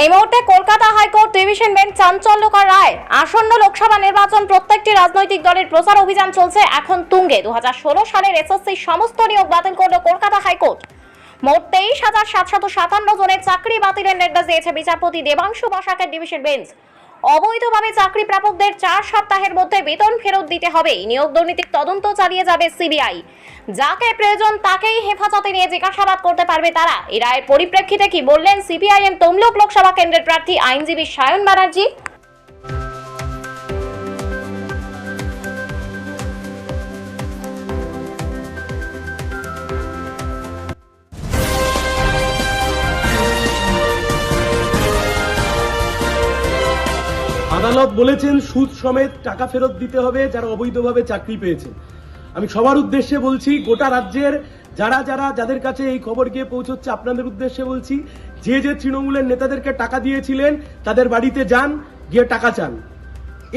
এই মুহূর্তে Kolkata high court division bench চাঞ্চল্যকর রায়। আসন্ন লোকসভা নির্বাচন প্রত্যেকটি রাজনৈতিক দলের প্রচার অভিযান চলছে এখন তুঙ্গে। দু হাজার ষোলো সালের এসএসসি সমস্ত নিয়োগ বাতিল করল কলকাতা হাইকোর্ট। মোট তেইশ হাজার সাতশত সাতান্ন জনের চাকরি বাতিলের নির্দেশ দিয়েছে বিচারপতি দেবাংশু বসাকের ডিভিশন বেঞ্চ। অবৈধভাবে চাকরি প্রাপকদের চার সপ্তাহের মধ্যে বেতন ফেরত দিতে হবে। নিয়োগ দুর্নীতির তদন্ত চালিয়ে যাবে সিবিআই। যাকে প্রয়োজন তাকেই হেফাজতে নিয়ে জিজ্ঞাসাবাদ করতে পারবে তারা। এই রায়ের পরিপ্রেক্ষিতে কি বললেন সিপিআইএম তমলুক লোকসভা কেন্দ্রের প্রার্থী আইনজীবী সায়ন ব্যানার্জি? আদালত বলেছেন সুদ সমেত টাকা ফেরত দিতে হবে যারা অবৈধভাবে চাকরি পেয়েছে। আমি সবার উদ্দেশ্যে বলছি, গোটা রাজ্যের যারা যারা যাদের কাছে এই খবর গিয়ে পৌঁছচ্ছে, আপনাদের উদ্দেশ্যে বলছি, যে যে তৃণমূলের নেতাদেরকে টাকা দিয়েছিলেন, তাদের বাড়িতে যান, গিয়ে টাকা চান।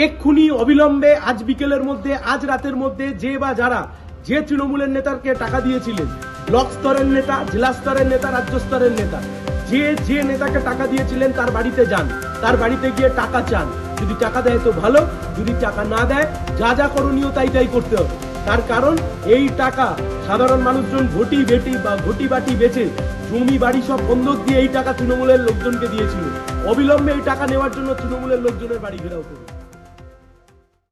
এক্ষুনি অবিলম্বে আজ বিকেলের মধ্যে, আজ রাতের মধ্যে যে বা যারা যে তৃণমূলের নেতাকে টাকা দিয়েছিলেন, ব্লক স্তরের নেতা, জেলা স্তরের নেতা, রাজ্য স্তরের নেতা, যে যে নেতাকে টাকা দিয়েছিলেন, তার বাড়িতে যান, তার বাড়িতে গিয়ে টাকা চান। যদি টাকা দেয় তো ভালো, যদি টাকা না দেয়, যা যা করণীয় তাই তাই করতে হবে। তার কারণ এই টাকা সাধারণ মানুষজন ঘটি বেটি বা ঘটি বাটি বেচে জমি, বাড়ি সব বন্ধক দিয়ে এই টাকা তৃণমূলের লোকজনকে দিয়েছিল। অবিলম্বে এই টাকা নেওয়ার জন্য তৃণমূলের লোকজনের বাড়ি ঘেরাও করবে